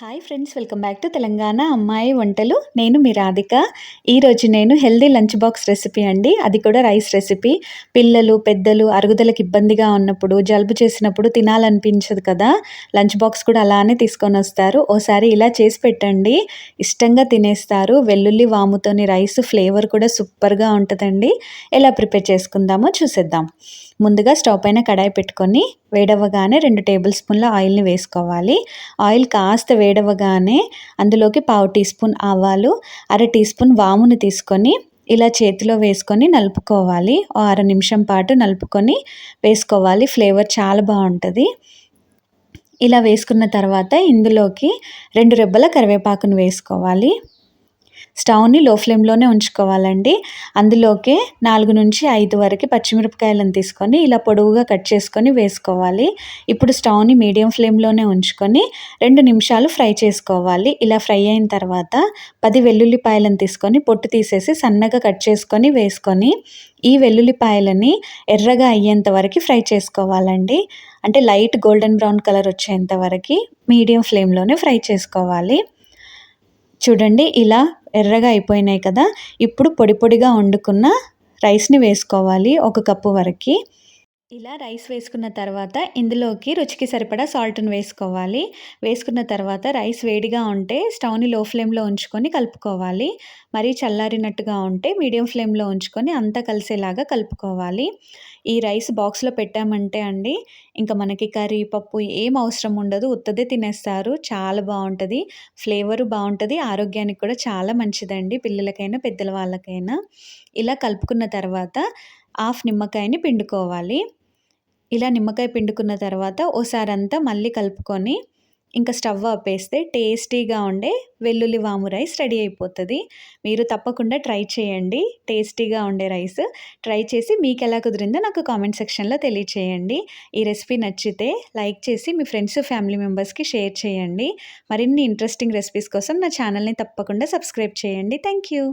Hi friends welcome back to Telangana అమ్మాయి వంటలు. నేను మీ రాధిక. ఈరోజు నేను హెల్దీ లంచ్ బాక్స్ రెసిపీ అండి. అది కూడా రైస్ రెసిపీ పిల్లలు పెద్దలు అరుగుదలకు ఇబ్బందిగా ఉన్నప్పుడు జలుబు చేసినప్పుడు తినాలనిపించదు కదా. లంచ్ బాక్స్ కూడా అలానే తీసుకొని వస్తారు. ఓసారి ఇలా చేసి పెట్టండి. ఇష్టంగా తినేస్తారు. వెల్లుల్లి వాముతోని రైస్ ఫ్లేవర్ కూడా సూపర్గా ఉంటుందండి. ఎలా ప్రిపేర్ చేసుకుందామో చూసేద్దాం. ముందుగా స్టవ్ పైన కడాయి పెట్టుకొని వేడవగానే రెండు టేబుల్ స్పూన్ల ఆయిల్ని వేసుకోవాలి. ఆయిల్ కాస్త వేడవగానే అందులోకి పావు టీ స్పూన్ ఆవాలు అర టీ స్పూన్ వామును తీసుకొని ఇలా చేతిలో వేసుకొని నలుపుకోవాలి. అర నిమిషం పాటు నలుపుకొని వేసుకోవాలి. ఫ్లేవర్ చాలా బాగుంటుంది. ఇలా వేసుకున్న తర్వాత ఇందులోకి రెండు రెబ్బల కరివేపాకును వేసుకోవాలి. స్టవ్ని లో ఫ్లేమ్లోనే ఉంచుకోవాలండి. అందులోకి నాలుగు నుంచి ఐదు వరకు పచ్చిమిరపకాయలను తీసుకొని ఇలా పొడవుగా కట్ చేసుకొని వేసుకోవాలి. ఇప్పుడు స్టవ్ని మీడియం ఫ్లేమ్లోనే ఉంచుకొని రెండు నిమిషాలు ఫ్రై చేసుకోవాలి. ఇలా ఫ్రై అయిన తర్వాత పది వెల్లుల్లిపాయలను తీసుకొని పొట్టు తీసేసి సన్నగా కట్ చేసుకొని వేసుకొని ఈ వెల్లుల్లిపాయలని ఎర్రగా అయ్యేంత వరకు ఫ్రై చేసుకోవాలండి. అంటే లైట్ గోల్డెన్ బ్రౌన్ కలర్ వచ్చేంత వరకు మీడియం ఫ్లేమ్లోనే ఫ్రై చేసుకోవాలి. చూడండి ఇలా ఎర్రగా అయిపోయినాయి కదా ఇప్పుడు పొడి పొడిగా వండుకున్న రైస్ని వేసుకోవాలి ఒక కప్పు వరకు. ఇలా రైస్ వేసుకున్న తర్వాత ఇందులోకి రుచికి సరిపడా సాల్ట్ని వేసుకోవాలి. వేసుకున్న తర్వాత రైస్ వేడిగా ఉంటే స్టవ్ని లో ఫ్లేమ్లో ఉంచుకొని కలుపుకోవాలి. మరీ చల్లారినట్టుగా ఉంటే మీడియం ఫ్లేమ్లో ఉంచుకొని అంతా కలిసేలాగా కలుపుకోవాలి. ఈ రైస్ బాక్స్లో పెట్టామంటే అండి ఇంకా మనకి కర్రీ పప్పు ఏం అవసరం ఉండదు. ఉత్తదే తినేస్తారు. చాలా బాగుంటుంది. ఫ్లేవరు బాగుంటుంది. ఆరోగ్యానికి కూడా చాలా మంచిదండి పిల్లలకైనా పెద్దల వాళ్ళకైనా. ఇలా కలుపుకున్న తర్వాత హాఫ్ నిమ్మకాయని పిండుకోవాలి. ఇలా నిమ్మకాయ పిండుకున్న తర్వాత ఓసారి అంతా మళ్ళీ కలుపుకొని ఇంకా స్టవ్ ఆపేస్తే టేస్టీగా ఉండే వెల్లుల్లి వాము రైస్ రెడీ అయిపోతుంది. మీరు తప్పకుండా ట్రై చేయండి. టేస్టీగా ఉండే రైస్ ట్రై చేసి మీకు ఎలా కుదిరిందో నాకు కామెంట్ సెక్షన్లో తెలియచేయండి. ఈ రెసిపీ నచ్చితే లైక్ చేసి మీ ఫ్రెండ్స్ ఫ్యామిలీ మెంబర్స్కి షేర్ చేయండి. మరిన్ని ఇంట్రెస్టింగ్ రెసిపీస్ కోసం నా ఛానల్ని తప్పకుండా సబ్స్క్రైబ్ చేయండి. Thank you.